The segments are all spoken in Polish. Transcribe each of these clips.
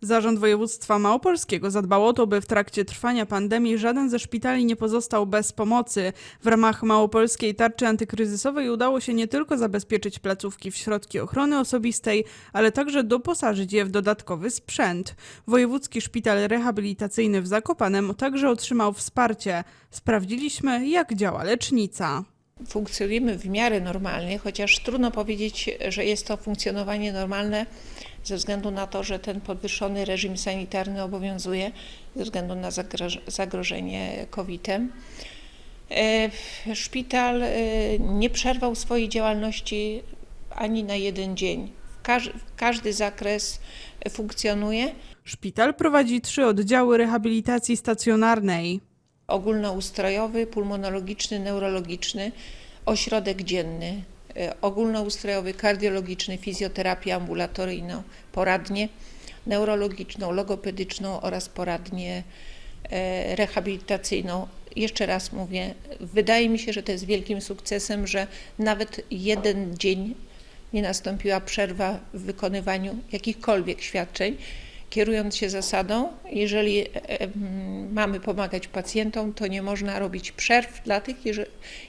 Zarząd Województwa Małopolskiego zadbał o to, by w trakcie trwania pandemii żaden ze szpitali nie pozostał bez pomocy. W ramach małopolskiej tarczy antykryzysowej udało się nie tylko zabezpieczyć placówki w środki ochrony osobistej, ale także doposażyć je w dodatkowy sprzęt. Wojewódzki Szpital Rehabilitacyjny w Zakopanem także otrzymał wsparcie. Sprawdziliśmy, jak działa lecznica. Funkcjonujemy w miarę normalnie, chociaż trudno powiedzieć, że jest to funkcjonowanie normalne ze względu na to, że ten podwyższony reżim sanitarny obowiązuje ze względu na zagroż- zagrożenie COVID-em. E, Szpital e, nie przerwał swojej działalności ani na jeden dzień. Każ- Każdy zakres funkcjonuje. Szpital prowadzi trzy oddziały rehabilitacji stacjonarnej. Ogólnoustrojowy, pulmonologiczny, neurologiczny, ośrodek dzienny, e, ogólnoustrojowy, kardiologiczny, fizjoterapię ambulatoryjną, poradnię neurologiczną, logopedyczną oraz poradnię e, rehabilitacyjną. Jeszcze raz mówię, wydaje mi się, że to jest wielkim sukcesem, że nawet jeden dzień nie nastąpiła przerwa w wykonywaniu jakichkolwiek świadczeń, kierując się zasadą, jeżeli e, mamy pomagać pacjentom, to nie można robić przerw dla tych,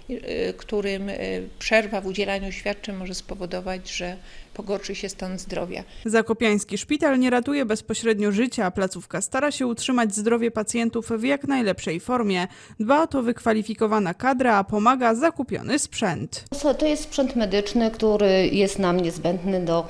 e, którym e, przerwa w udzielaniu świadczeń może spowodować, że pogorszy się stan zdrowia. Zakopiański szpital nie ratuje bezpośrednio życia, a placówka stara się utrzymać zdrowie pacjentów w jak najlepszej formie. Dba o to wykwalifikowana kadra, a pomaga zakupiony sprzęt. To jest sprzęt medyczny, który jest nam niezbędny do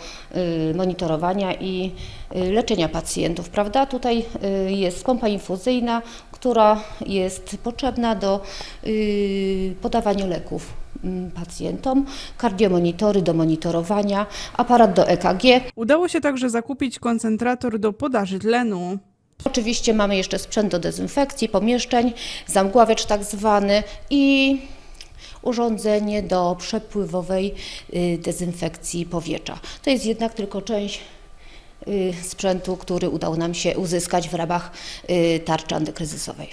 y, monitorowania i y, leczenia pacjentów, prawda? Tutaj y, jest pompa infuzyjna, która jest potrzebna do y, podawania leków mm, pacjentom, kardiomonitory do monitorowania, aparat do EKG. Udało się także zakupić koncentrator do podaży tlenu. Oczywiście mamy jeszcze sprzęt do dezynfekcji pomieszczeń, zamgławiacz tak zwany i urządzenie do przepływowej y, dezynfekcji powietrza. To jest jednak tylko część y, sprzętu, który udało nam się uzyskać w ramach y, tarczy antykryzysowej.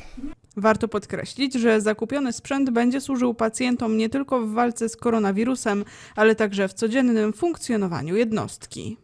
Warto podkreślić, że zakupiony sprzęt będzie służył pacjentom nie tylko w walce z koronawirusem, ale także w codziennym funkcjonowaniu jednostki.